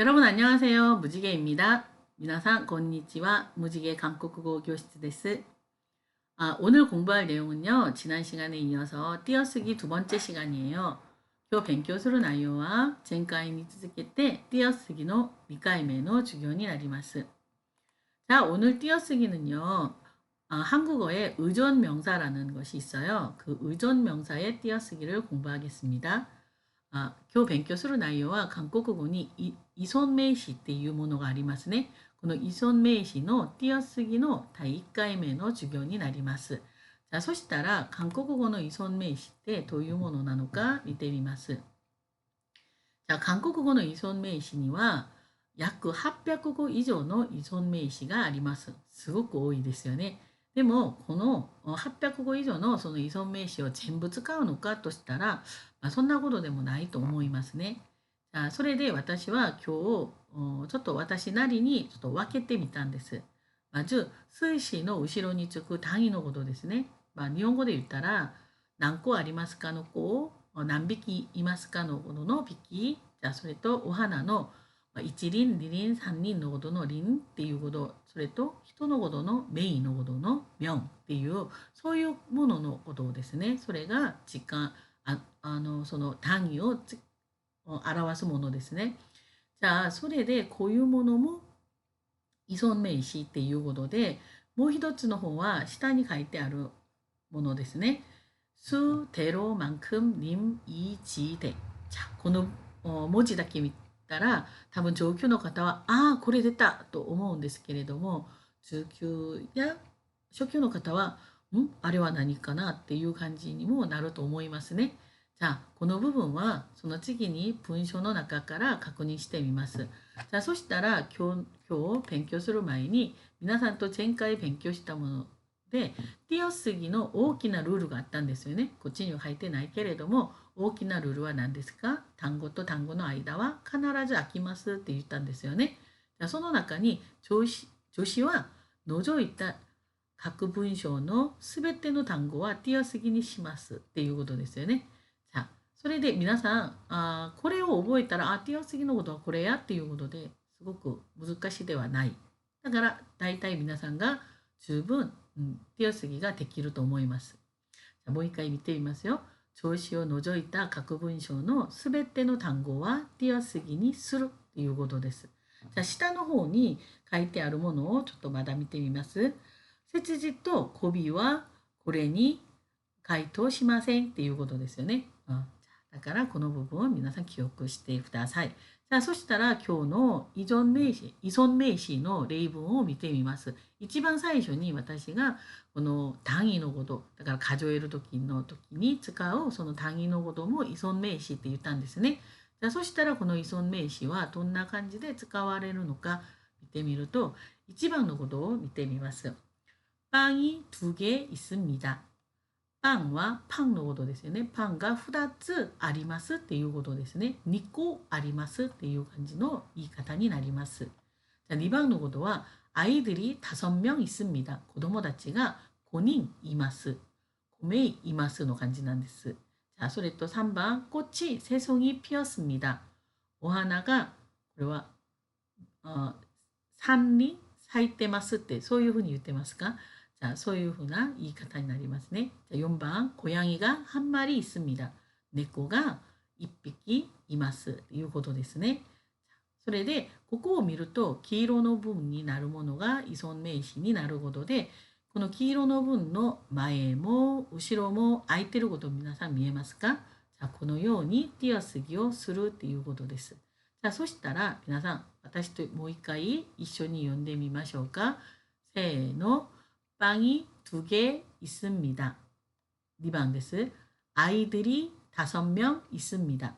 여러분 안녕하세요. 무지개입니다. 미나상 건니치와 무지개 한국어 교실 데스. 아, 오늘 공부할 내용은요. 지난 시간에 이어서 띄어쓰기 두 번째 시간이에요. 교 뱅교수로 나요와 젠카이니 쯔즈께 때 띄어쓰기노 미카이메노 주견이 나리마스. 자, 오늘 띄어쓰기는요. 아, 한국어에 의존 명사라는 것이 있어요. 그 의존 명사의 띄어쓰기를 공부하겠습니다. あ今日勉強する内容は韓国語に依存名詞っていうものがありますね。この依存名詞のティアスギの第1回目の授業になります。じゃそしたら韓国語の依存名詞ってどういうものなのか見てみます。じゃ韓国語の依存名詞には約800語以上の依存名詞があります。すごく多いですよね。でもこの800語以上のその依存名詞を全部使うのかとしたらまあ、そんなことでもないと思いますね。あそれで私は今日ちょっと私なりにちょっと分けてみたんです。まず水詞の後ろにつく単位のことですね。まあ、日本語で言ったら何個ありますかの子を何匹いますかのことの匹じゃあそれとお花の一輪二輪三輪のことの輪っていうことそれと人のことのメインのことのミョンっていうそういうもののことですねそれが時間ああのその単位を表すものですね。じゃあそれでこういうものも依存名詞っていうことでもう一つの方は下に書いてあるものですね。す、てろ、まんくん、にん、い、じで。この文字だけ見てたら多分上級の方はああこれ出たと思うんですけれども中級や初級の方はん？あれは何かなっていう感じにもなると思いますね。じゃあこの部分はその次に文章の中から確認してみます。じゃあそしたら今日今日勉強する前に皆さんと前回勉強したものでティオスギの大きなルールがあったんですよね。こっちには入ってないけれども大きなルールは何ですか？単語と単語の間は必ず空きますって言ったんですよね。じゃその中に助詞は除いた各文章のすべての単語はティアスギにしますっていうことですよね。じゃあ、それで皆さん、あこれを覚えたら、あ、ティアスギのことはこれやっていうことですごく難しいではない。だから、大体皆さんが十分、うん、ティアスギができると思います。じゃもう一回見てみますよ。調子を除いた各文章のすべての単語はティアスギにするっていうことです。じゃあ下の方に書いてあるものをちょっとまだ見てみます。切字と語尾はこれに回答しませんっていうことですよね。うん、だからこの部分を皆さん記憶してください。じゃあそしたら今日の依存名詞、依存名詞の例文を見てみます。一番最初に私がこの単位のこと、だから数える時の時に使うその単位のことも依存名詞って言ったんですね。じゃあそしたらこの依存名詞はどんな感じで使われるのか見てみると、一番のことを見てみます。 빵이 두 개 있습니다. 빵과 팡のことですよね. 빵가 2つ 아리마스 っていうことですね.2個 아리마스 っていう感じの言い方になります. 자, 2番のことは 아이들이 5명 있습니다. 子供たちが 5人 이마스. 5名 이마스の 간지なんです. 자, それと 3번 꽃이 새송이 피었습니다. 오하나가 これは 어, 산리 咲いてますってそういうふうに言ってますかじゃあそういうふうな言い方になりますね。 じゃあ4番、子ヤギが한마리すみだ。猫が1匹いますということですね。それでここを見ると黄色の文になるものが依存名詞になることでこの黄色の文の前も後ろも空いてること皆さん見えますかじゃあこのようにティアスギをするっていうことです。じゃあそしたら皆さん私ともう一回一緒に読んでみましょうか。せーの。 빵이 두 개 있습니다. 2번 です. 아이들이 다섯 명 있습니다.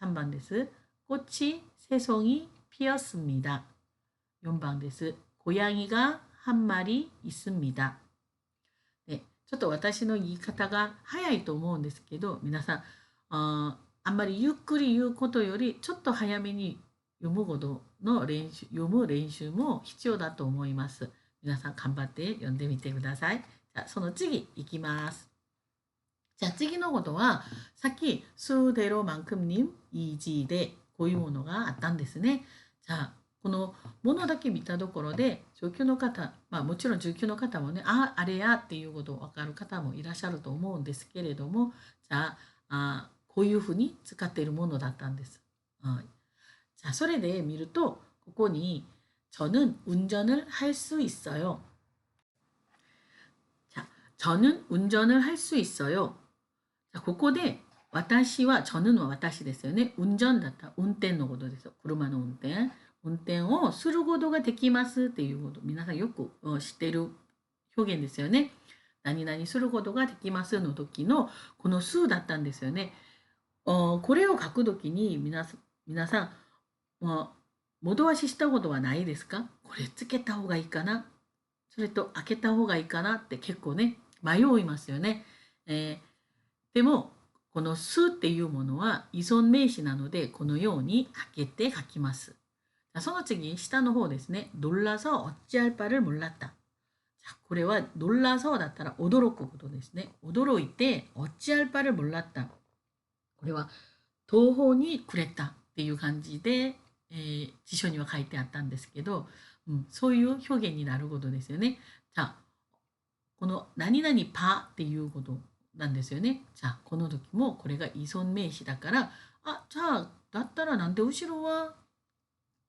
3번 です. 꽃이 세 송이 피었습니다. 4번 です. 고양이가 한 마리 있습니다. ね、ちょっと私の言い方が早いと思うんですけど、皆さん、ああんまりゆっくり言うことより、ちょっと早めに読むことの練習、読む練習も必要だと思います。皆さん頑張って読んでみてください。じゃあその次いきます。 次のことは、さ 자, 찌기노고ん와사ん수대で、こういうものがあったんですね。じゃあ,このものだけ見たところで上級の方、まあ、もちろん上級の方もねああれやっていうことを分かる方もいらっしゃると思うんですけれどもじゃああこういうふうに使っているものだったんです。はい、じゃあそれで見るとここに「저는운전을할수있어요」「저는운전을할수있어요」ここで私は、저는は私ですよね。運転だった運転のことですよ。車の運転。運転をすることができますっていうこと。皆さんよく知ってる表現ですよね。何々することができますの時のこの数だったんですよね。これを書くときに皆さん、皆さん、戻ししたことはないですかこれつけた方がいいかなそれと開けた方がいいかなって結構ね、迷いますよね。えー、でも、このすっていうものは依存名詞なので、このように開けて書きます。その次、下の方ですね。놀라서어찌할바를몰랐다これは놀라서だったら驚くことですね。驚いて어찌할바를몰랐다これは東方にくれたっていう感じで、えー、辞書には書いてあったんですけど、うん、そういう表現になることですよね。じゃあ、この何々パっていうこと なんですよね。じゃあ、この時もこれが依存名詞だから、あ、じゃあ、だったらなんで後ろは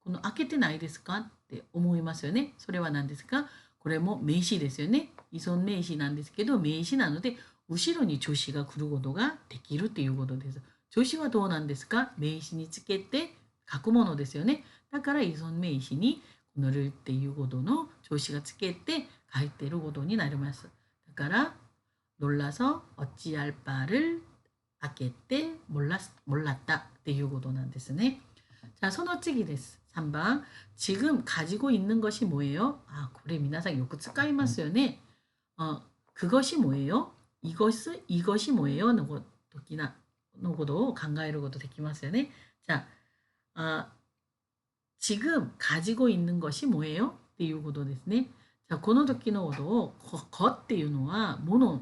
この開けてないですか？って思いますよね。それは何ですかこれも名詞ですよね。依存名詞なんですけど、名詞なので、後ろに助詞が来ることができるということです。助詞はどうなんですか？名詞につけて書くものですよね。だから依存名詞に乗るっていうことの助詞がつけて書いてることになります。だから 놀라서어찌할바를開けて몰랐몰랐다っていうことなんですね。じゃあその次です。3番지금가지고있는것이뭐예요あ、これ皆さんよく使いますよね。어그것이뭐예요 이것이것이뭐예요の時なのことを考えることできますよね。じゃあ、あ지금가지고있는것이뭐예요っていうことですね。じゃあ、この時のことを、こっていうのは、ものの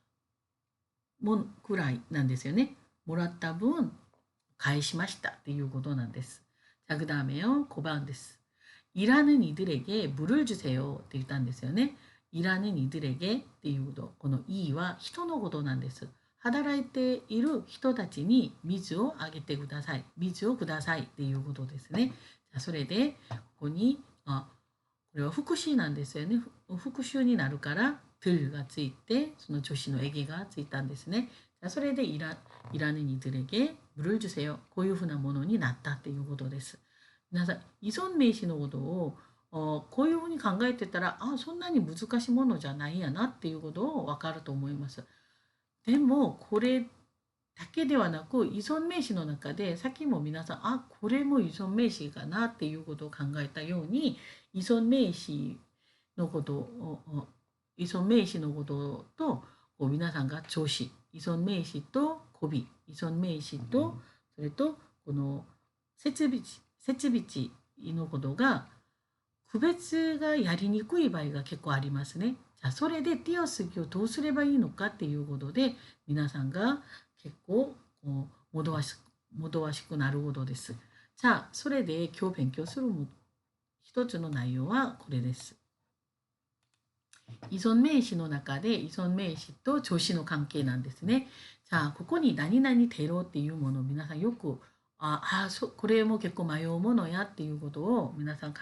もんくらいなんですよね。もらった分返しましたっていうことなんです。자그다음에요5番です。일하는이들에게물을주세요って言ったんですよね。일하는이들에게っていうこと。このいは人のことなんです。働いている人たちに水をあげてください。水をくださいっていうことですね。それで、ここに、あ、これは副詞なんですよね。復習になるから、 トゥルがついてその女子のエギがついたんですね。それでイラいらぬにずれげブルージュせよこういうふうなものになったっていうことです。皆さん依存名詞のことをこういうふうに考えてたらあそんなに難しいものじゃないやなっていうことを分かると思います。でもこれだけではなく依存名詞の中でさっきも皆さんあこれも依存名詞かなっていうことを考えたように依存名詞のことを依存名詞のこととこう皆さんが調子依存名詞と語尾依存名詞とそれとこの設備値設備値のことが区別がやりにくい場合が結構ありますね。じゃあそれで手をすぎをどうすればいいのかっていうことで皆さんが結構もどわしもどわしくなることです。じゃあそれで今日勉強する一つの内容はこれです。依存名詞の中で依存名詞と調子の関係なんですね。じゃあここに何々テロっていうものを皆さんよくああそこれも結構迷うものやっていうことを皆さん考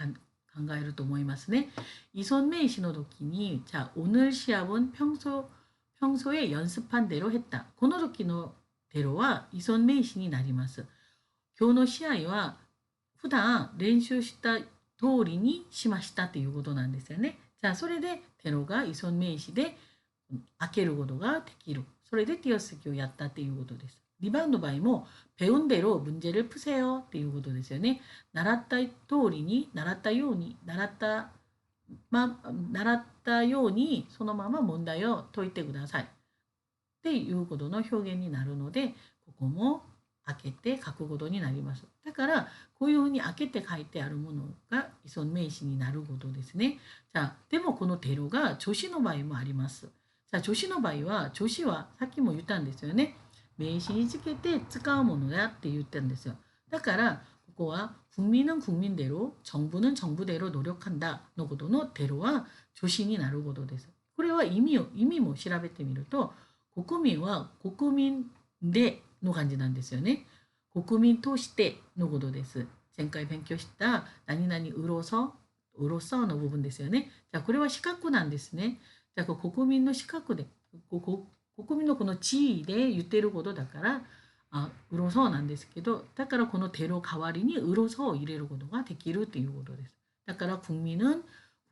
えると思いますね。依存名詞の時に자오늘시합은평소평소에연습한대로했다この時の대로は依存名詞になります。今日の試合は普段練習した通りにしましたということなんですよね。 じゃあそれでテロが依存名詞で開けることができる。それで手をすきをやったということです。 2番の場合も배운대로 문제를 푸세요っていうことですよね。習った通りに習ったように習ったま習ったようにそのまま問題を解いてくださいっていうことの表現になるのでここも 開けて書くことになります。だからこういうふうに開けて書いてあるものが依存名詞になることですね。じゃあでもこのテロが助詞の場合もあります。じゃあ助詞の場合は助詞はさっきも言ったんですよね。名詞につけて使うものだって言ってるんですよ。だからここは국민은국민대로정부는정부대로노력한다のことの대로は助詞になることです。これは意味を意味も調べてみると国民は国民で の感じなんですよね。国民としてのことです。前回勉強した何々うろそ、うろその部分ですよね。じゃあこれは資格なんですね。じゃあ国民の資格で、こ国民のこの地位で言っていることだから、あ、うろそうなんですけど、だからこのテロ代わりにうろそうを入れることができるということです。だから国民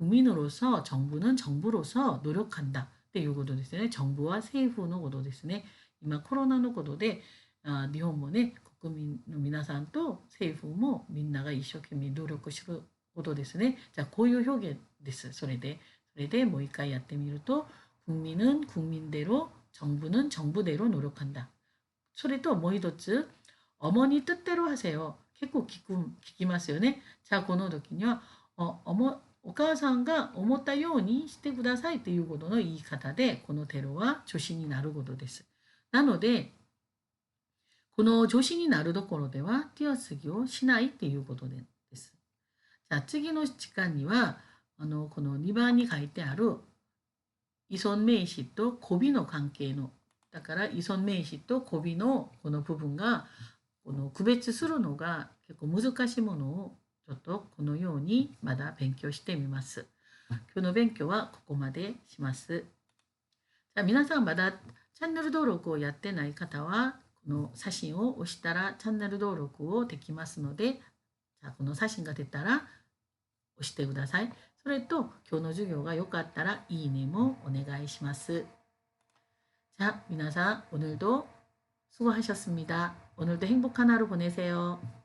은국민으로서정부는정부로서노력한다っていうことですね。정부와政府のことですね。 今コロナのことで、あ日本もね、国民の皆さんと政府もみんなが一生懸命努力することですね。じゃあこういう表現です。それで、それでもう一回やってみると、국민은국민대로 정부는 정부대로 노력한다。それともう一つ、어머니 뜻대로 하세요。結構聞く聞きますよね。じゃあこの時には、おおもお母さんが思ったようにしてくださいということの言い方で、このテロは助詞になることです。 なので、この助詞になるところでは、手厚ぎをしないっていうことです。じゃあ次の時間には、あの、この2番に書いてある依存名詞と語尾の関係の、だから依存名詞と語尾のこの部分が、この区別するのが結構難しいものをちょっとこのようにまだ勉強してみます。今日の勉強はここまでします。じゃあ皆さんまだチャンネル登録をやってない方は、この写真を押したらチャンネル登録をできますので、じゃあこの写真が出たら押してください。それと今日の授業が良かったらいいねもお願いします. 자, 皆さん 오늘도 수고하셨습니다. 오늘도 행복한 하루 보내세요.